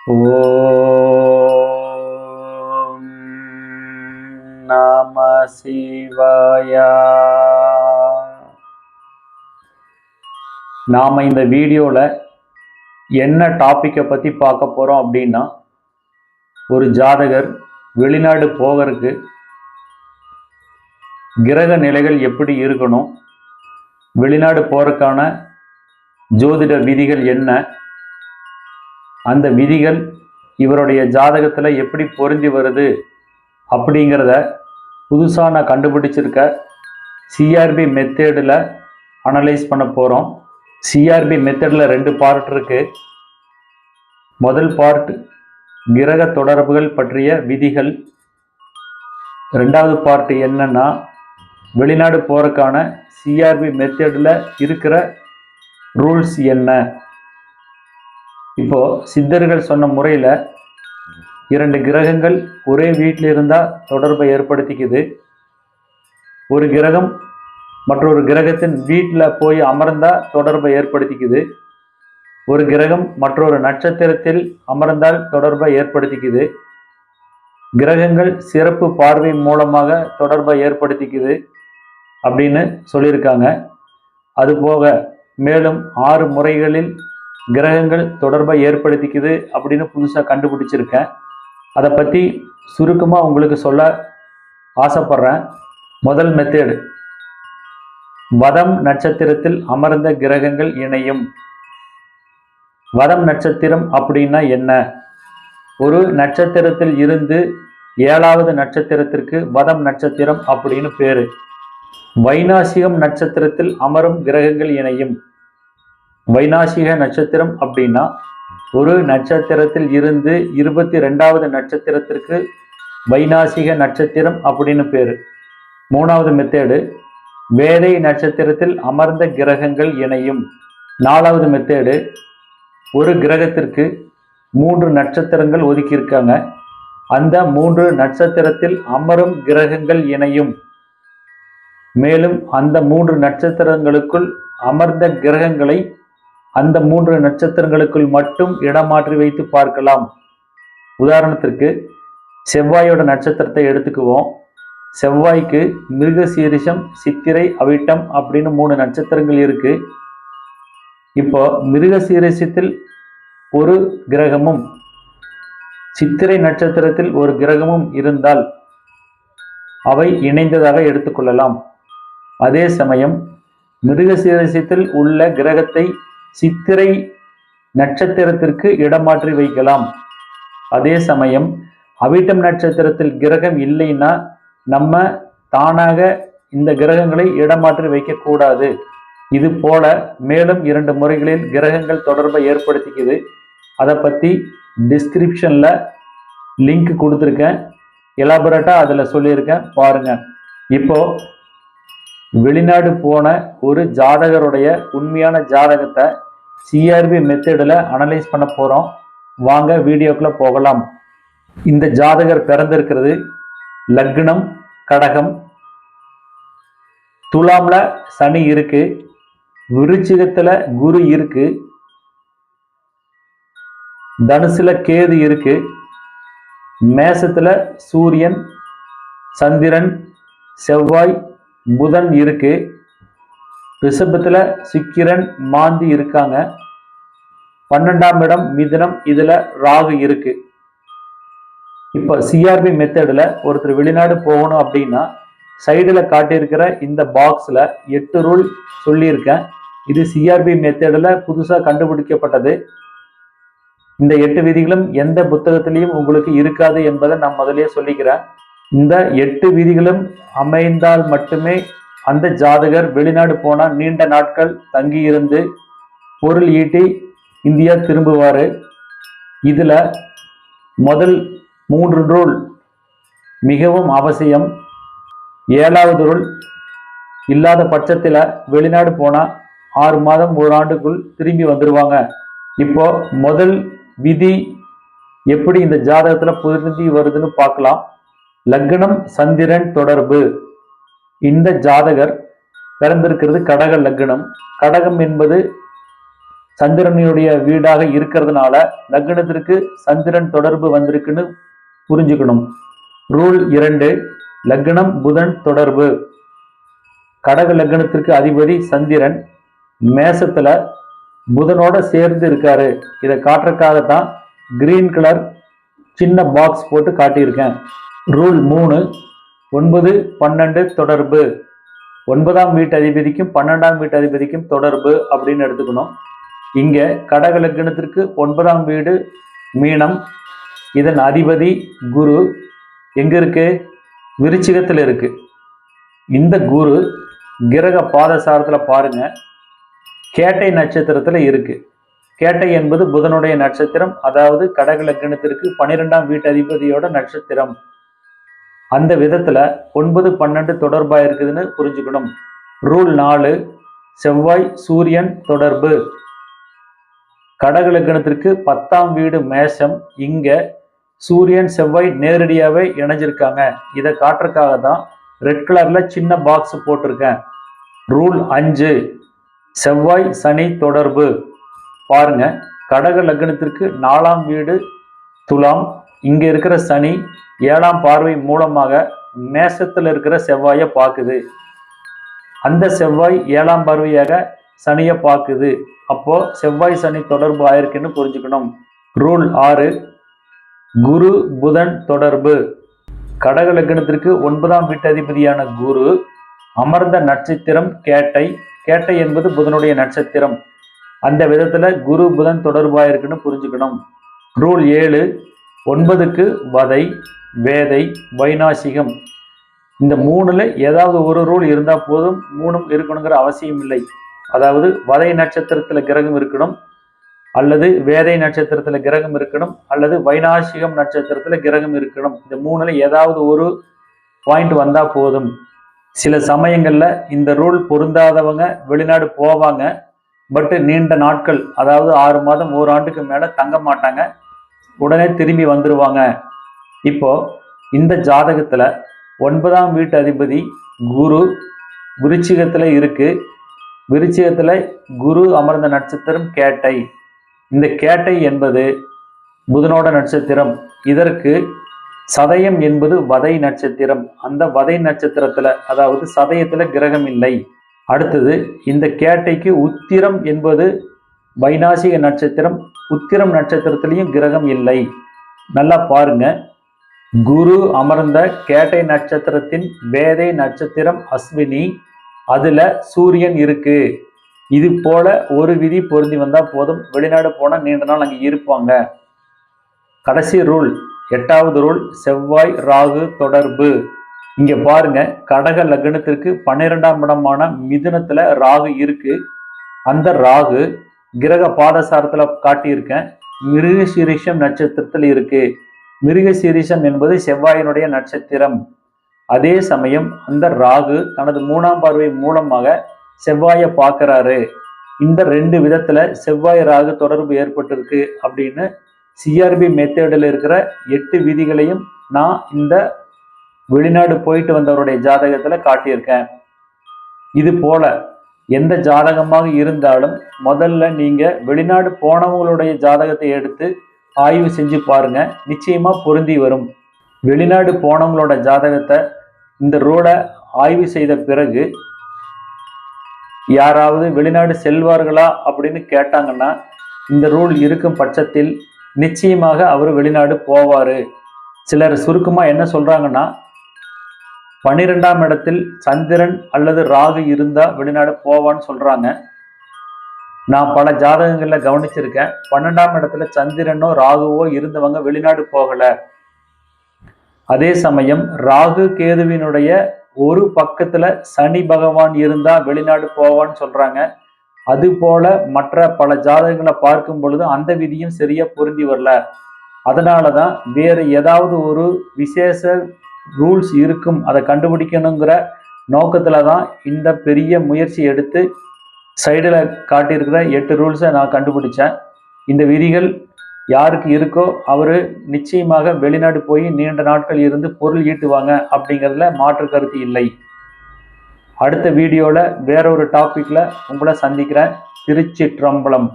ஓம் நம சிவாயா. நாம் இந்த வீடியோவில் என்ன டாப்பிக்கை பற்றி பார்க்க போகிறோம் அப்படின்னா ஒரு ஜாதகர் வெளிநாடு போகிறதுக்கு கிரக நிலைகள் எப்படி இருக்கணும் வெளிநாடு போகிறதுக்கான ஜோதிட விதிகள் என்ன அந்த விதிகள் இவருடைய ஜாதகத்தில் எப்படி பொருந்தி வருது அப்படிங்கிறத புதுசாக நான் கண்டுபிடிச்சிருக்க சிஆர்பி மெத்தேடில் அனலைஸ் பண்ண போகிறோம் சிஆர்பி மெத்தடில் ரெண்டு பார்ட் இருக்குது முதல் பார்ட் கிரக தொடர்புகள் பற்றிய விதிகள். ரெண்டாவது பார்ட் என்னன்னா வெளிநாடு போகிறக்கான சிஆர்பி மெத்தடில் இருக்கிற ரூல்ஸ் என்ன? இப்போ சித்தர்கள் சொன்ன முறையில் இரண்டு கிரகங்கள் ஒரே வீட்டில் இருந்தால் தொடர்பை ஏற்படுத்திக்குது. ஒரு கிரகம் மற்றொரு கிரகத்தின் வீட்டில் போய் அமர்ந்தால் தொடர்பை ஏற்படுத்திக்குது. ஒரு கிரகம் மற்றொரு நட்சத்திரத்தில் அமர்ந்தால் தொடர்பை ஏற்படுத்திக்குது. கிரகங்கள் சிறப்பு பார்வை மூலமாக தொடர்பை ஏற்படுத்திக்குது அப்படின்னு சொல்லியிருக்காங்க. அதுபோக மேலும் ஆறு முறைகளில் கிரகங்கள் தொடர்பை ஏற்படுத்திக்குது அப்படின்னு புதுசாக கண்டுபிடிச்சிருக்கேன். அதை பற்றி சுருக்கமாக உங்களுக்கு சொல்ல ஆசைப்படுறேன். முதல் மெத்தேடு வதம் நட்சத்திரத்தில் அமர்ந்த கிரகங்கள் இணையும். வதம் நட்சத்திரம் அப்படின்னா என்ன? ஒரு நட்சத்திரத்தில் இருந்து ஏழாவது நட்சத்திரத்திற்கு வதம் நட்சத்திரம் அப்படின்னு பேரு. வைநாசிகம் நட்சத்திரத்தில் அமரும் கிரகங்கள் இணையும். வைநாசிக நட்சத்திரம் அப்படின்னா ஒரு நட்சத்திரத்தில் இருந்து இருபத்தி ரெண்டாவது நட்சத்திரத்திற்கு வைநாசிக நட்சத்திரம் அப்படின்னு பேர். மூணாவது மெத்தேடு வேதை நட்சத்திரத்தில் அமர்ந்த கிரகங்கள் இணையும். நாலாவது மெத்தேடு ஒரு கிரகத்திற்கு மூன்று நட்சத்திரங்கள் ஒதுக்கியிருக்காங்க. அந்த மூன்று நட்சத்திரத்தில் அமரும் கிரகங்கள் இணையும். மேலும் அந்த மூன்று நட்சத்திரங்களுக்குள் அமர்ந்த கிரகங்களை அந்த மூன்று நட்சத்திரங்களுக்குள் மட்டும் இடமாற்றி வைத்து பார்க்கலாம். உதாரணத்திற்கு செவ்வாயோட நட்சத்திரத்தை எடுத்துக்குவோம். செவ்வாய்க்கு மிருகசீரிஷம் சித்திரை அவிட்டம் அப்படின்னு மூணு நட்சத்திரங்கள் இருக்கு. இப்போ மிருகசீரிஷத்தில் ஒரு கிரகமும் சித்திரை நட்சத்திரத்தில் ஒரு கிரகமும் இருந்தால் அவை இணைந்ததாக எடுத்துக்கொள்ளலாம். அதே சமயம் மிருகசீரிஷத்தில் உள்ள கிரகத்தை சித்திரை நட்சத்திரத்திற்கு இடமாற்றி வைக்கலாம். அதே சமயம் அவிட்டம் நட்சத்திரத்தில் கிரகம் இல்லைன்னா நம்ம தானாக இந்த கிரகங்களை இடமாற்றி வைக்கக்கூடாது. இது போல மேலும் இரண்டு முறைகளில் கிரகங்கள் தொடர்பை ஏற்படுத்திக்குது. அதை பற்றி டிஸ்கிரிப்ஷனில் லிங்க் கொடுத்துருக்கேன். எலாபரேட்டாக அதில் சொல்லியிருக்கேன். பாருங்கள் இப்போது வெளிநாடு போன ஒரு ஜாதகருடைய உண்மையான ஜாதகத்தை சிஆர்பி மெத்தடில் அனலைஸ் பண்ண போகிறோம் வாங்க வீடியோக்குள்ளே போகலாம். இந்த ஜாதகர் பிறந்திருக்கிறது லக்னம் கடகம். துலாமில் சனி இருக்கு. விருச்சிகத்தில் குரு இருக்கு. தனுசுல கேது இருக்கு. மேசத்தில் சூரியன் சந்திரன் செவ்வாய் புதன் இருக்கு. ரிஷபத்தில் சுக்கிரன் மாந்தி இருக்காங்க. பன்னெண்டாம் இடம் மிதனம் இதுல ராகு இருக்கு. இப்போ சிஆர்பி மெத்தடில் ஒருத்தர் வெளிநாடு போகணும் அப்படின்னா சைடில் காட்டியிருக்கிற இந்த பாக்ஸில் எட்டு ரூல் சொல்லியிருக்கேன். இது சிஆர்பி மெத்தடில் புதுசாக கண்டுபிடிக்கப்பட்டது. இந்த எட்டு விதிகளும் எந்த புத்தகத்திலையும் உங்களுக்கு இருக்காது என்பதை நான் முதலே சொல்லிக்கிறேன். இந்த எட்டு விதிகளும் அமைந்தால் மட்டுமே அந்த ஜாதகர் வெளிநாடு போனால் நீண்ட நாட்கள் தங்கியிருந்து பொருள் ஈட்டி இந்தியா திரும்புவார். இதில் முதல் மூன்று ரூல் மிகவும் அவசியம். ஏழாவது ரூல் இல்லாத பட்சத்தில் வெளிநாடு போனால் ஆறு மாதம் ஒரு ஆண்டுக்குள் திரும்பி வந்துடுவாங்க இப்போ முதல் விதி எப்படி இந்த ஜாதகத்தில் பொருந்தி வருதுன்னு பார்க்கலாம். லக்னம் சந்திரன் தொடர்பு. இந்த ஜாதகர் பிறந்திருக்கிறது கடக லக்னம். கடகம் என்பது சந்திரனுடைய வீடாக இருக்கிறதுனால லக்னத்திற்கு சந்திரன் தொடர்பு வந்திருக்குன்னு புரிஞ்சுக்கணும். ரூல் இரண்டு லக்னம் புதன் தொடர்பு. கடக லக்னத்திற்கு அதிபதி சந்திரன். மேசத்துல புதனோட சேர்ந்து இருக்காரு. இதை காட்டுறதுக்காகத்தான் கிரீன் கலர் சின்ன பாக்ஸ் போட்டு காட்டியிருக்கேன். ரூல் மூணு ஒன்பது பன்னெண்டு தொடர்பு. ஒன்பதாம் வீட்டு அதிபதிக்கும் பன்னெண்டாம் வீட்டு அதிபதிக்கும் தொடர்பு அப்படின்னு எடுத்துக்கணும். இங்கே கடக லக்னத்திற்கு ஒன்பதாம் வீடு மீனம். இதன் அதிபதி குரு. எங்கே இருக்கு? விருச்சிகத்தில் இருக்கு. இந்த குரு கிரக பாதசாரத்தில் பாருங்க. கேட்டை நட்சத்திரத்தில் இருக்கு. கேட்டை என்பது புதனுடைய நட்சத்திரம் அதாவது கடக லக்னத்திற்கு பன்னிரெண்டாம் வீட்டு அதிபதியோட நட்சத்திரம். அந்த விதத்தில் ஒன்பது பன்னெண்டு தொடர்பாக இருக்குதுன்னு புரிஞ்சுக்கணும். ரூல் நாலு செவ்வாய் சூரியன் தொடர்பு. கடக லக்னத்திற்கு பத்தாம் வீடு மேஷம். இங்கே சூரியன் செவ்வாய் நேரடியாகவே இணைஞ்சிருக்காங்க. இதை காட்டுறதுக்காக தான் ரெட் கலரில் சின்ன பாக்ஸ் போட்டிருக்கேன். ரூல் அஞ்சு செவ்வாய் சனி தொடர்பு. பாருங்க கடக லக்னத்திற்கு நாலாம் வீடு துலாம் இங்க இருக்கிற சனி ஏழாம் பார்வை மூலமாக மேஷத்தில் இருக்கிற செவ்வாயை பார்க்குது. அந்த செவ்வாய் ஏழாம் பார்வையாக சனியை பார்க்குது. அப்போ செவ்வாய் சனி தொடர்பு ஆயிருக்குன்னு புரிஞ்சுக்கணும். ரூல் ஆறு குரு புதன் தொடர்பு. கடக லக்னத்திற்கு ஒன்பதாம் வீட்டதிபதியான குரு அமர்ந்த நட்சத்திரம் கேட்டை கேட்டை என்பது புதனுடைய நட்சத்திரம். அந்த விதத்தில் குரு புதன் தொடர்பாயிருக்குன்னு புரிஞ்சுக்கணும். ரூல் ஏழு ஒன்பதுக்கு வதை வேதை வைநாசிகம். இந்த மூணில் ஏதாவது ஒரு ரூல் இருந்தால் போதும் மூணும் இருக்கணுங்கிற அவசியம் இல்லை. அதாவது வதை நட்சத்திரத்தில் கிரகம் இருக்கணும் அல்லது வேதை நட்சத்திரத்தில் கிரகம் இருக்கணும் அல்லது வைநாசிகம் நட்சத்திரத்தில் கிரகம் இருக்கணும். இந்த மூணில் ஏதாவது ஒரு பாயிண்ட் வந்தால் போதும். சில சமயங்களில் இந்த ரூல் பொருந்தாதவங்க வெளிநாடு போவாங்க. பட்டு நீண்ட நாட்கள் அதாவது ஆறு மாதம் ஓராண்டுக்கு மேலே தங்க மாட்டாங்க. உடனே திரும்பி வந்துடுவாங்க இப்போ இந்த ஜாதகத்தில் ஒன்பதாம் வீட்டு அதிபதி குரு விருச்சிகத்தில் இருக்குது விருச்சிகத்தில் குரு அமர்ந்த நட்சத்திரம் கேட்டை. இந்த கேட்டை என்பது புதனோட நட்சத்திரம். இதற்கு சதயம் என்பது வதை நட்சத்திரம். அந்த வதை நட்சத்திரத்தில் அதாவது சதயத்தில் கிரகம் இல்லை. அடுத்தது இந்த கேட்டைக்கு உத்திரம் என்பது வைநாசிக நட்சத்திரம் உத்திரம் நட்சத்திரத்திலையும் கிரகம் இல்லை. நல்லா பாருங்க. குரு அமர்ந்த கேட்டை நட்சத்திரத்தின் வேதை நட்சத்திரம் அஸ்வினி அதுல சூரியன் இருக்கு. இது போல ஒரு விதி பொருந்தி வந்தா போதும். வெளிநாடு போனால் நீண்ட நாள் அங்கே இருப்பாங்க. கடைசி ரூல் எட்டாவது ரூல் செவ்வாய் ராகு தொடர்பு. இங்க பாருங்க கடக லக்னத்திற்கு பன்னிரெண்டாம் இடமான மிதுனத்துல ராகு இருக்கு. அந்த ராகு கிரக பாதசாரத்துல காட்டியிருக்கேன். மிருகசீரிஷம் நட்சத்திரத்தில் இருக்கு. மிருகசீரிஷம் என்பது செவ்வாயினுடைய நட்சத்திரம். அதே சமயம் அந்த ராகு தனது மூணாம் பார்வை மூலமாக செவ்வாயை பார்க்கறாரு. இந்த ரெண்டு விதத்துல செவ்வாய் ராகு தொடர்பு ஏற்பட்டிருக்கு அப்படின்னு சிஆர்பி மெத்தேடில் இருக்கிற எட்டு விதிகளையும் நான் இந்த வெளிநாடு போயிட்டு வந்தவருடைய ஜாதகத்துல காட்டியிருக்கேன். இது போல எந்த ஜாதகமாக இருந்தாலும் முதல்ல நீங்கள் வெளிநாடு போனவங்களுடைய ஜாதகத்தை எடுத்து ஆய்வு செஞ்சு பாருங்க. நிச்சயமாக பொருந்தி வரும். வெளிநாடு போனவங்களோட ஜாதகத்தை இந்த ரோடை ஆய்வு செய்த பிறகு யாராவது வெளிநாடு செல்வார்களா அப்படின்னு கேட்டாங்கன்னா இந்த ரூல் இருக்கும் பட்சத்தில் நிச்சயமாக அவர் வெளிநாடு போவார். சிலர் சுருக்கமாக என்ன சொல்கிறாங்கன்னா பன்னிரெண்டாம் இடத்தில் சந்திரன் அல்லது ராகு இருந்தா வெளிநாடு போவான்னு சொல்றாங்க. நான் பல ஜாதகங்களில் கவனிச்சிருக்கேன். பன்னெண்டாம் இடத்துல சந்திரனோ ராகுவோ இருந்தவங்க வெளிநாடு போகல. அதே சமயம் ராகு கேதுவினுடைய ஒரு பக்கத்துல சனி பகவான் இருந்தா வெளிநாடு போவான்னு சொல்றாங்க. அது போல மற்ற பல ஜாதகங்களை பார்க்கும் பொழுது அந்த விதியும் சரியா பொருந்தி வரல. அதனாலதான் வேற ஏதாவது ஒரு விசேஷ ரூல்ஸ் இருக்கும் அதை கண்டுபிடிக்கணுங்கிற நோக்கத்தில் தான் இந்த பெரிய முயற்சி எடுத்து சைடில் காட்டியிருக்கிற எட்டு ரூல்ஸை நான் கண்டுபிடிச்சேன். இந்த விதிகள் யாருக்கு இருக்கோ அவர் நிச்சயமாக வெளிநாடு போய் நீண்ட நாட்கள் இருந்து பொருள் ஈட்டுவாங்க அப்படிங்கிறதுல மாற்று கருத்து இல்லை. அடுத்த வீடியோவில் வேற ஒரு டாப்பிக்கில் உங்களை சந்திக்கிறேன். திருச்சிற்றம்பலம்.